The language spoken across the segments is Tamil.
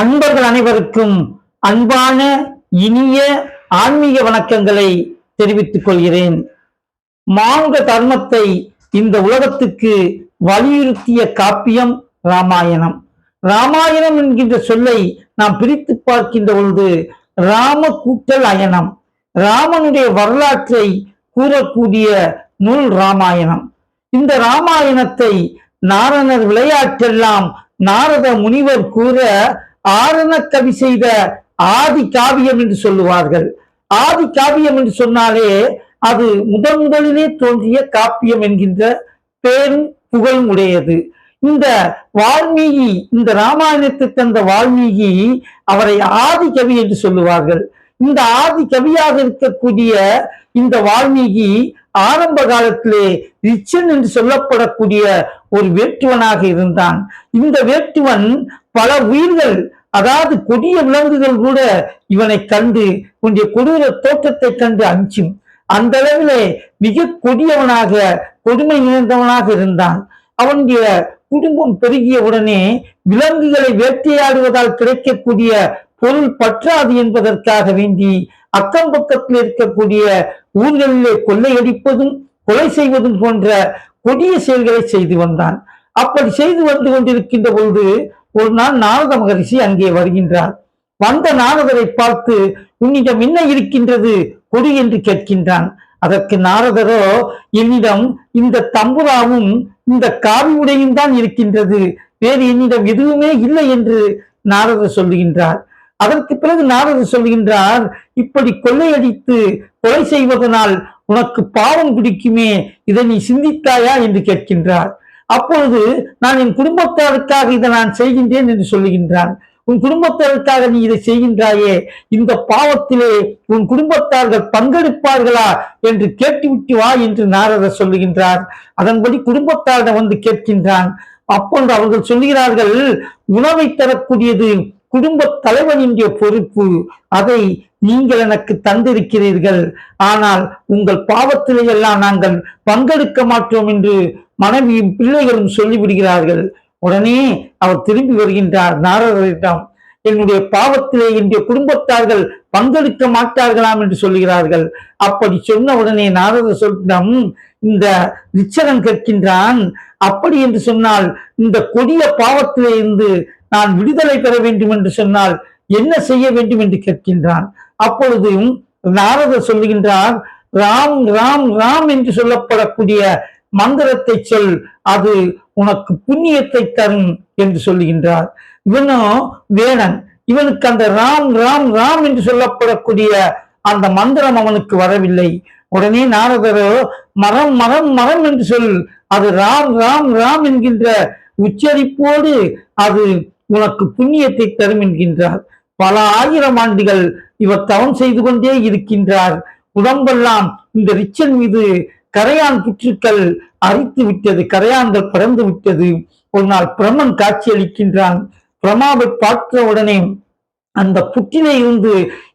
அன்பர்கள் அனைவருக்கும் அன்பான இனிய ஆன்மீக வணக்கங்களை தெரிவித்துக் கொள்கிறேன். மானுட தர்மத்தை இந்த உலகத்துக்கு வலியுறுத்திய காப்பியம் ராமாயணம். ராமாயணம் என்கின்ற சொல்லை நாம் பிரித்து பார்க்கின்ற பொழுது ராம கூட்டல் அயனம் ராமனுடைய வரலாற்றை கூறக்கூடிய நூல் ராமாயணம். இந்த ராமாயணத்தை நாரணர் விளையாட்டெல்லாம் நாரத முனிவர் கூற ஆரணக்கவி கவி செய்த ஆதி காவியம் என்று சொல்லுவார்கள். ஆதி காவியம் என்று சொன்னாலே அது முதன் முதலிலே தோன்றிய காப்பியம் என்கின்ற பேரும் புகழும் உடையது. இந்த வால்மீகி இந்த ராமாயணத்தை தந்த வால்மீகி அவரை ஆதி கவி என்று சொல்லுவார்கள். இந்த ஆதி கவியாக இருக்கக்கூடிய இந்த வால்மீகி ஆரம்ப காலத்திலே ரிச்சன் என்று சொல்லப்படக்கூடிய ஒரு வேட்டுவனாக இருந்தான். இந்த வேட்டுவன் பல உயிர்கள் அதாவது கொடிய விலங்குகள் கூட இவனை கண்டு கொஞ்சம் கொடூர தோற்றத்தை கண்டு அஞ்சும். அந்த அளவிலே மிக கொடியவனாக கொடுமை நிறைந்தவனாக இருந்தான். அவனுடைய குடும்பம் பெருகிய உடனே விலங்குகளை வேட்டையாடுவதால் கிடைக்கக்கூடிய பொருள் பற்றாது என்பதற்காக வேண்டி அக்கம் பக்கத்தில் இருக்கக்கூடிய ஊர்களிலே கொள்ளையடிப்பதும் கொலை செய்வதும் போன்ற கொடிய செயல்களை செய்து வந்தான். அப்படி செய்து வந்து கொண்டிருக்கின்ற பொழுது ஒரு நாள் நாரத மகரிஷி அங்கே வருகின்றார். வந்த நாரதரை பார்த்து உன்னிடம் என்ன இருக்கின்றது? கொடி என்று கேட்கின்றான். அதற்கு நாரதரோ என்னிடம் இந்த தம்புராவும் இந்த காவி உடையும் தான் இருக்கின்றது. வேறு என்னிடம் எதுவுமே இல்லை என்று நாரதர் சொல்லுகின்றார். அதற்கு பிறகு நாரதர் சொல்லுகின்றார் இப்படி கொள்ளையடித்து கொலை செய்வதனால் உனக்கு பாவம் பிடிக்குமே இதை நீ சிந்தித்தாயா? என்று கேட்கின்றார். அப்பொழுது நான் என் குடும்பத்தாருக்காக இதை நான் செய்கின்றேன் என்று சொல்லுகின்றான். உன் குடும்பத்தாருக்காக நீ இதை செய்கின்றாயே இந்த பாவத்திலே உன் குடும்பத்தார்கள் பங்கெடுப்பார்களா என்று கேட்டுவிட்டு வா என்று நாரதர் சொல்லுகின்றார். அதன்படி குடும்பத்தாரிடம் வந்து கேட்கின்றான். அப்பொழுது அவர்கள் சொல்லுகிறார்கள் உணவை தரக்கூடியது குடும்ப தலைவனின் பொறுப்பு. அதை நீங்கள் எனக்கு தந்திருக்கிறீர்கள். ஆனால் உங்கள் பாவத்திலே எல்லாம் நாங்கள் பங்கெடுக்க மாட்டோம் என்று மனைவி பிள்ளைகளும் சொல்லிவிடுகிறார்கள் உடனே அவர் திரும்பி வருகின்றார். நாரதரிடம் என்னுடைய பாவத்திலே என்னுடைய குடும்பத்தார்கள் பங்கெடுக்க மாட்டார்களாம் என்று சொல்லுகிறார்கள். அப்படி சொன்ன உடனே நாரத சொல்லிடம் இந்த ரிச்சரன் கேட்கின்றான். அப்படி என்று சொன்னால் இந்த கொடிய பாவத்திலே இருந்து நான் விடுதலை பெற வேண்டும் என்று சொன்னால் என்ன செய்ய வேண்டும் என்று கேட்கின்றான். அப்பொழுதும் நாரதர் சொல்லுகின்றார் ராம் ராம் ராம் என்று சொல்லப்படக்கூடிய மந்திரத்தை சொல் அது உனக்கு புண்ணியத்தை தரும் என்று சொல்லுகின்றார். இவனும் வேணன். இவனுக்கு அந்த ராம் ராம் ராம் என்று சொல்லப்படக்கூடிய அந்த மந்திரம் அவனுக்கு வரவில்லை. உடனே நாரதரோ மரம் மரம் மரம் என்று சொல். அது ராம் ராம் ராம் என்கின்ற உச்சரிப்போடு அது உனக்கு புண்ணியத்தை தரும் என்கின்றார். பல ஆயிரம் ஆண்டுகள் இவர் தவம் செய்து கொண்டே இருக்கின்றார். உடம்பெல்லாம் இந்த ரிச்சன் மீது கரையான் புற்றுக்கள் அரித்து விட்டது கரையான்கள் பறந்து விட்டது. ஒரு நாள் பிரம்மன் காட்சியளிக்கின்றான். பிரமாவை பார்த்த உடனே அந்த புற்றினை இருந்து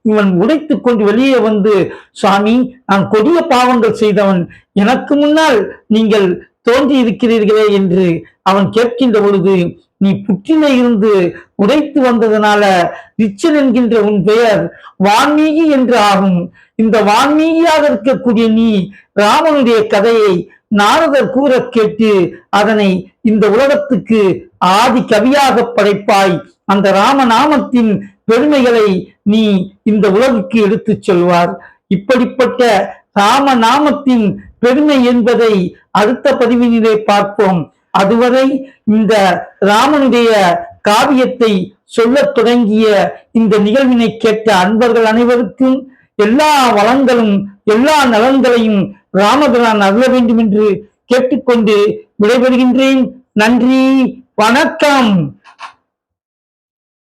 இவன் உடைத்து கொண்டு வெளியே வந்து சுவாமி நான் கொடிய பாவங்கள் செய்தவன். எனக்கு முன்னால் நீங்கள் தோன்றி இருக்கிறீர்களே என்று அவன் கேட்கின்ற பொழுது நீ புற்றினை இருந்து உடைத்து வந்ததனால ரிச்சன் என்கின்ற உன் பெயர் வான்மீகி என்று ஆகும். இந்த வான்மீகியாக இருக்கக்கூடிய நீ ராமனுடைய கதையை நாரதர் கூற கேட்டு அதனை இந்த உலகத்துக்கு ஆதி கவியாக படைப்பாய். அந்த ராமநாமத்தின் பெருமைகளை நீ இந்த உலகுக்கு எடுத்துச் செல்வார். இப்படிப்பட்ட ராமநாமத்தின் பெருமை என்பதை அடுத்த பதிவினிலே பார்ப்போம். அதுவரை இந்த ராமனுடைய காவியத்தை சொல்லத் தொடங்கிய இந்த நிகழ்வினை கேட்ட அன்பர்கள் அனைவருக்கும் எல்லா வளங்களும் எல்லா நலன்களையும் ராமபிரான் அருள வேண்டும் என்று கேட்டுக்கொண்டு விடைபெறுகின்றேன். நன்றி வணக்கம்.